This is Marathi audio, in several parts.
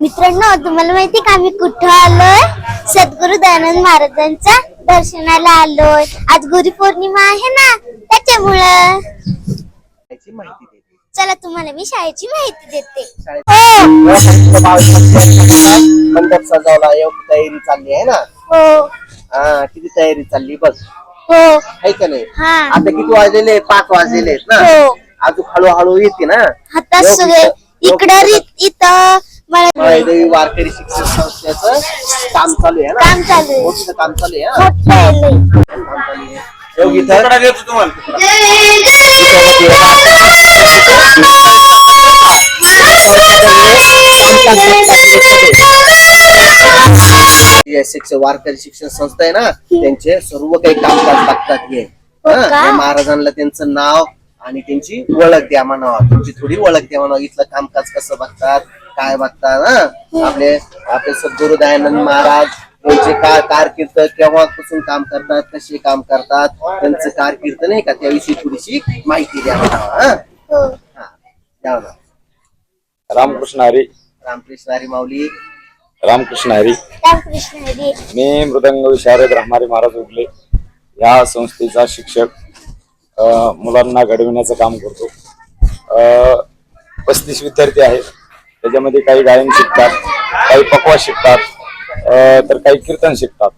मित्रांनो तुम्हाला माहिती का आम्ही कुठं आलोय? सद्गुरु दयानंद महाराजांच्या दर्शनाला आलोय. आज गुरुपौर्णिमा आहे ना त्याच्यामुळं. याची माहिती देते चला तुम्हाला मी शाळेची माहिती देते. हो. मंडप सजवला योग तयारी चालली आहे ना? हो. हा किती तयारी चालली बघ. हो. आहे का नाही? हा. आता किती वाजलेले आहेत? पाच वाजलेले आहेत ना? हो. अजून हळूहळू येते ना? आता सगळे इकडं रि- इथं वैदेवी वारकरी शिक्षण संस्थेचं काम चालू आहे ना? काम चालू आहे. मोठं काम चालू आहे हा. मोठं आहे. काम चालू आहे. योग इथं जे शिक्षण वारकरी शिक्षण संस्था आहे ना? त्यांचे सर्व काही कामकाज बघतात हे. हो हा, का? महाराजांना त्यांचं नाव आणि त्यांची ओळख द्या म्हणावा. तुमची थोडी ओळख द्या म्हणावं. इथलं कामकाज कसं बघतात? काय बघतात हा? आपले आपले सद्गुरु दयानंद महाराज त्यांचे काय कारकीर्द केव्हापासून काम करतात कसे काम करतात त्यांचं कारकीर्द नाही का? त्याविषयी थोडीशी माहिती द्या हा? हो. हा, द्या. रामकृष्ण हरी. रामकृष्ण हरी माऊली. रामकृष्ण हरी. रामकृष्ण हरी. मी मृदंग विशारद राहणारे महाराज उगले या संस्थेचा शिक्षक. अ, मुलांना घडविण्याचं काम करतो. पस्तीस विद्यार्थी आहेत. त्याच्यामध्ये काही गायन शिकतात काही पकवा शिकतात तर काही कीर्तन शिकतात.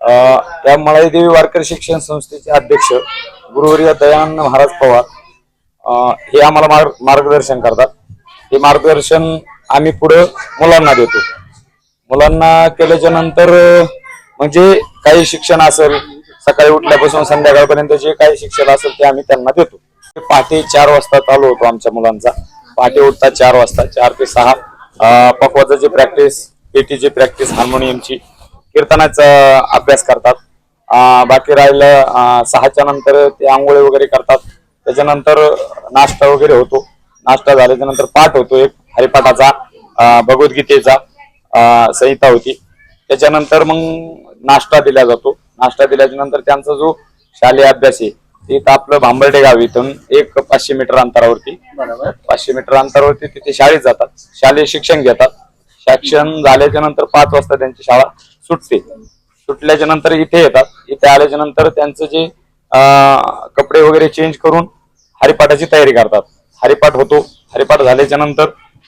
त्या या मळाईदेवी वारकरी शिक्षण संस्थेचे अध्यक्ष गुरुवर्य दयानंद महाराज पवार हे आम्हाला मार्ग मार्गदर्शन करतात. हे मार्गदर्शन आम्ही पुढे मुलांना देतो. मुलांना केल्याच्यानंतर म्हणजे काही शिक्षण असेल सकाळी उठल्यापासून संध्याकाळपर्यंत जे काही शिक्षण असेल ते आम्ही त्यांना देतो. पहाटे चार वाजता चालू होतो आमच्या मुलांचा. पहाटे उठतात चार वाजता चार ते सहा. पकवाजाची प्रॅक्टिस पेटीची प्रॅक्टिस हार्मोनियमची. कीर्तनाचा अभ्यास करतात. बाकी राहिलं सहाच्या नंतर ते आंघोळी वगैरे करतात. त्याच्यानंतर नाश्ता वगैरे होतो. नाश्ता झाल्याच्यानंतर पाठ होतो एक हरिपाठाचा भगवद्गीतेचा संहिता होती. त्याच्यानंतर मग नाश्ता दिला जातो. नाश्ता दिल्याच्या नंतर त्यांचा जो शालेय अभ्यास आहे ते इथं आपलं भांबर्डे गाव इथून. एक पाचशे मीटर अंतरावरती. बरोबर. पाचशे मीटर अंतरावरती तिथे शाळेत जातात. शालेय शिक्षण घेतात. शिक्षण झाल्याच्यानंतर पाच वाजता त्यांची शाळा सुटते. सुटल्याच्या नंतर इथे येतात. इथे आल्याच्यानंतर त्यांचं जे अं, कपडे वगैरे चेंज करून हरिपाठाची तयारी करतात. हरिपाठ होतो. हरिपाठ झाल्याच्यानंतर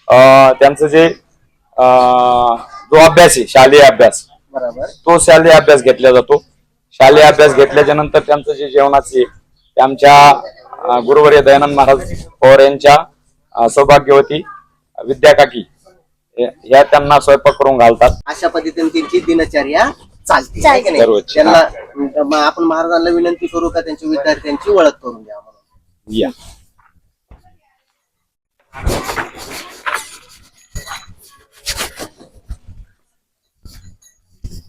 अं, त्यांचं जे अं, जो अभ्यास आहे शालेय अभ्यास बरोबर. तो शालेय अभ्यास घेतला जातो. शालेय अभ्यास घेतल्याच्या नंतर त्यांचं जे जेवणाचे ते आमच्या गुरुवर्य दयानंद महाराज पवार यांच्या सौभाग्यवती विद्याकाकी या- या त्यांना स्वयंपाक करून घालतात. अशा पद्धतीने त्यांची दिनचर्या चालते. आहे की नाही? दररोजची, त्यांना आपण महाराजांना विनंती करू का त्यांच्या विद्यार्थ्यांची ओळख करून द्या म्हणून या.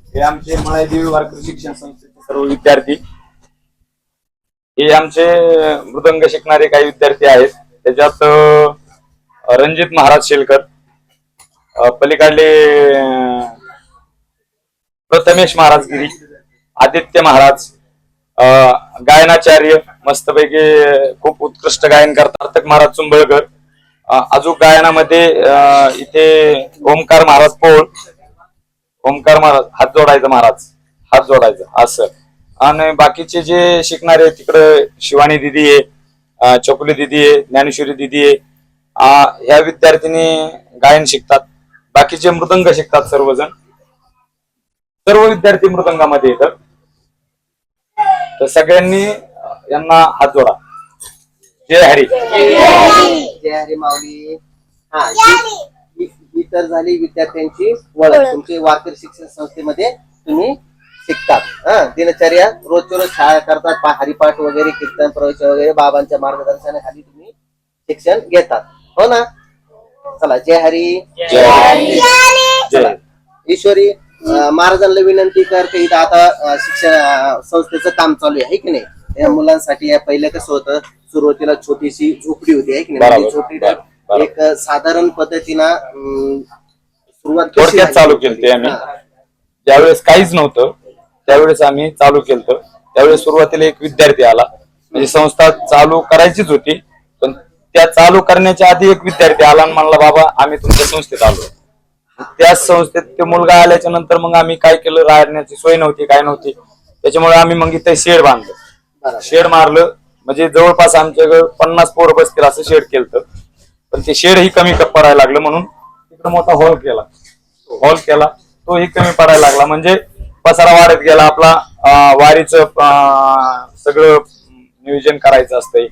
हे आमचे मळादेवी वारकरी शिक्षण संस्थेचे सर्व विद्यार्थी हे आमचे मृदंग शिकणारे काही विद्यार्थी आहेत. त्याच्यात रणजित महाराज शेलकर पलीकडले प्रथमेश महाराज गिरी आदित्य महाराज अं, गायनाचार्य मस्तपैकी खूप उत्कृष्ट गायन करतात. अर्थक महाराज चुंबळकर अजून गायनामध्ये इथे ओमकार महाराज पोळ ओमकार महाराज हात जोडायचं महाराज हात जोडायचं असं आणि बाकीचे जे शिकणारे तिकडे शिवानी दिदी आहे अं, चकुली दिदी आहे ज्ञानेश्वरी दिदी आहे ह्या विद्यार्थिनी गायन शिकतात. बाकीचे मृदंग शिकतात सर्वजण. सर्व विद्यार्थी मृदंगामध्ये येतात. तर सगळ्यांनी यांना हात जोडा. जय हरी. जय हरी माऊली. हा तर झाली विद्यार्थ्यांची ओळख. तुमचे वारकरी शिक्षण संस्थेमध्ये तुम्ही शिकतात. हा दिनचर्या रोजच्या रोज शाळा करतात हरिपाठ वगैरे कीर्तन प्रवचन वगैरे बाबांच्या मार्गदर्शनाखाली तुम्ही शिक्षण घेतात. हो ना? चला जय हरी. जय हरी. जय ईश्वरी महाराजांना विनंती कर की इथं आता शिक्षण संस्थेचं काम चालू आहे है की नाही? या मुलांसाठी या पहिलं कसं होतं सुरुवातीला छोटीशी झोपडी होती आहे की नाही? म्हणजे झोपडी. एक साधारण पद्धतीनं सुरुवात? चालू हा. ज्यावेळेस काहीच नव्हतं त्यावेळेस आम्ही चालू केलं त्यावेळेस सुरुवातीला एक विद्यार्थी आला. म्हणजे संस्था चालू करायचीच होती पण त्या चालू करण्याच्या आधी एक विद्यार्थी आला आणि म्हणला बाबा आम्ही तुमच्या संस्थेत आलो. त्याच संस्थेत ते मुलगा आल्याच्यानंतर मग आम्ही काय केलं? राहण्याची सोय नव्हती काय नव्हती. त्याच्यामुळे आम्ही मग इथे शेड बांधलं. शेड मारलं. म्हणजे जवळपास आमच्याकडे पन्नास पोरं बसतील असं शेड केलं पण ते शेड ही कमी पडायला लागलं म्हणून तिकडे मोठा हॉल केला. हॉल केला. तो ही कमी पडायला लागला. म्हणजे पसारा वाढत गेला आपला वारीचं सगळं नियोजन करायचं असतंय.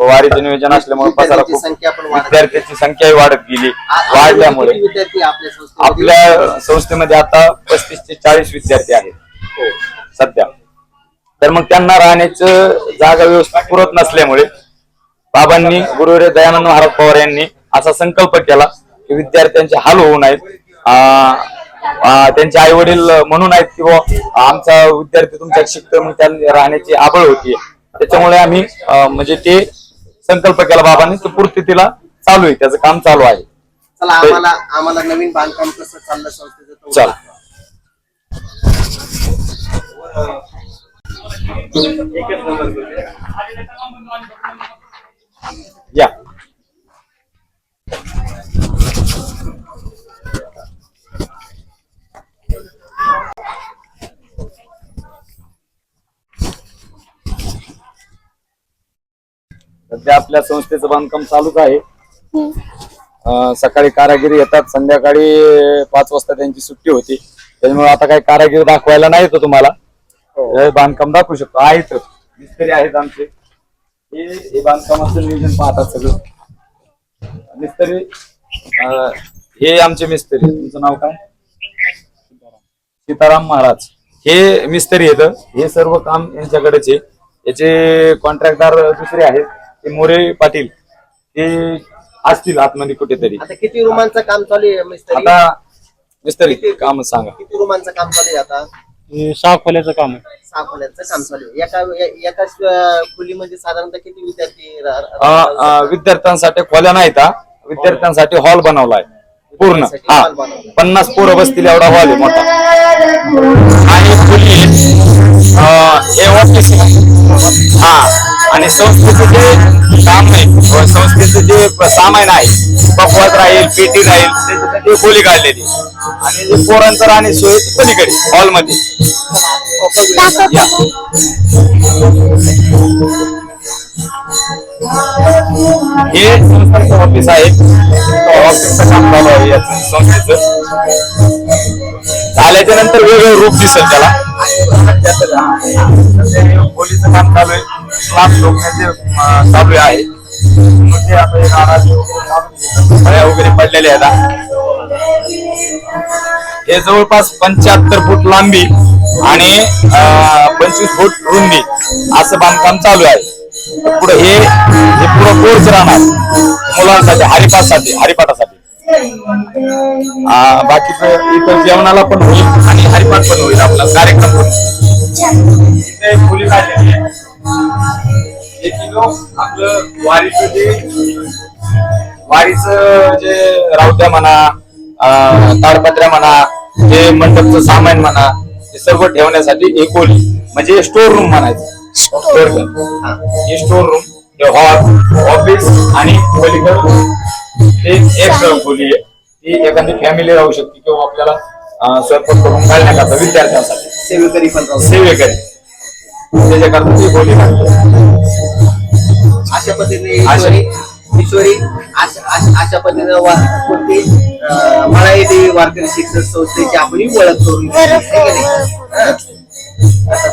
वारीचं नियोजन असल्यामुळे पसारा विद्यार्थ्यांची खूप संख्या वाढत विद्यार्थ्यांची संख्याही वाढत गेली. वाढल्यामुळे आपल्या संस्थेमध्ये आता पस्तीस ते चाळीस विद्यार्थी आहेत. हो. सध्या. तर मग त्यांना राहण्याचं जागा व्यवस्था पुरत नसल्यामुळे बाबांनी गुरुवारी दयानंद महाराज पवार यांनी असा संकल्प केला की विद्यार्थ्यांचे हाल होऊ नयेत. त्यांचे आई वडील म्हणून आहेत की बुवा आमचा विद्यार्थी तुमच्या शिकतो मग त्यांना राहण्याची आबळ होती त्याच्यामुळे आम्ही म्हणजे ते संकल्प केला बाबांनी तो पूर्तीला चालू आहे त्याचं काम चालू आहे. चला आम्हाला आम्हाला नवीन बांधकाम कसं चाललं संस्थेचं सध्या आपल्या संस्थेचं बांधकाम चालूच आहे. अं, सकाळी कारागिरी येतात संध्याकाळी पाच वाजता त्यांची सुट्टी होती. त्याच्यामुळे आता काही कारागिरी दाखवायला नाही येतो तुम्हाला. हे. बांधकाम दाखवू शकतो. आहेत. मिस्त्री आहेत आमचे. हे हे बांधकामाचं नियोजन पाहतात सगळं. मिस्त्री अं, हे आमचे मिस्त्री. तुमचं नाव काय? सीताराम महाराज. हे मिस्त्री येतं हे सर्व काम यांच्याकडेच आहे. याचे कॉन्ट्रॅक्टदार दुसरे आहेत. ते मोरे पाटील ते असतील आतमध्ये कुठेतरी. आता किती रुमांचं काम चालू आहे मिस्त्री आता मिस्त्री काम सांगा. किती रुमांचं काम चालू आहे आता? हे सहा खोल्याचं काम आहे. सहा खोल्यांचं काम चालू आहे. एका ए- एका अं, खोलीमध्ये साधारणतः किती विद्यार्थी रा- रा- अ, अ, विद्यार्थ्यांसाठी खोल्या नाहीत हा. विद्यार्थ्यांसाठी हॉल बनवलाय. पूर्ण. हा. hall बनवलाय. पन्नास पोरं बसतील एवढा हॉल आहे मोठा. आणि खोली. अ, हे आहे. हा. आणि संस्थेचं जे काम आहे व संस्थेचं जे सामान आहे पकवात राहील पेटी राहील त्याच्यासाठी खोली काढलेली. आणि जे पोरांचं राहणे सोय पलीकडे हॉलमध्ये. हे संस्थांचं ऑफिस आहे. ऑफिसचं काम चालू आहे या संस्थेचं. झाल्याच्यानंतर वेगवेगळं रूप दिसेल त्याला. पोलीचं काम चालू आहे क्लास रोखण्याचे अं, चालू आहे. आता हे नारळ, फळ्या वगैरे पडलेले आहेत हा. जवळपास पंच्याहत्तर फूट लांबी आणि पंचवीस फूट रुंदी असं बांधकाम चालू आहे. पुढे हे हे पुढं कोर्स राहणार. मुलांसाठी हरिपाठासाठी हरिपाठासाठी. बाकीचं इथं जेवणाला पण होईल आणि हरिपाठ पण होईल आपला कार्यक्रम पण. होईल. एक किलो आपलं वारीचं जे वारीचं जे रावत्या म्हणा अं, ताडपत्र्या म्हणा जे मंडपचं सामान म्हणा हे सर्व ठेवण्यासाठी एक खोली म्हणजे स्टोर रूम म्हणायचं. स्टोर रूम हे. स्टोर रूम हॉल ऑफिस आणि पलीकडे हे एक खोली आहे. ती एखादी फॅमिली राहू शकते किंवा आपल्याला स्वयंपाक करून घालण्याकरता विद्यार्थ्यांसाठी. सेवेकरी पण सेवेकरी. त्याच्याकरता ती खोली काढली अशा पद्धतीने अशा- ईश्वरी ईश्वरी अशा अशा- अशा पद्धतीने कोणती देवी वारकरी शिक्षण संस्थेची आपण ओळख करून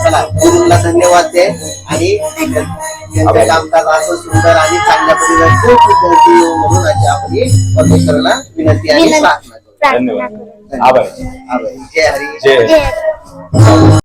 चला गुरुला धन्यवाद दे आणि कामकाज असं सुंदर आणि चांगल्या पद्धतीने खूप विद्यार्थी येऊ म्हणून आज आपण परमेश्वराला विनंती आणि. प्रार्थना करू. धन्यवाद. आभार. आभारी. जय हरी. जय.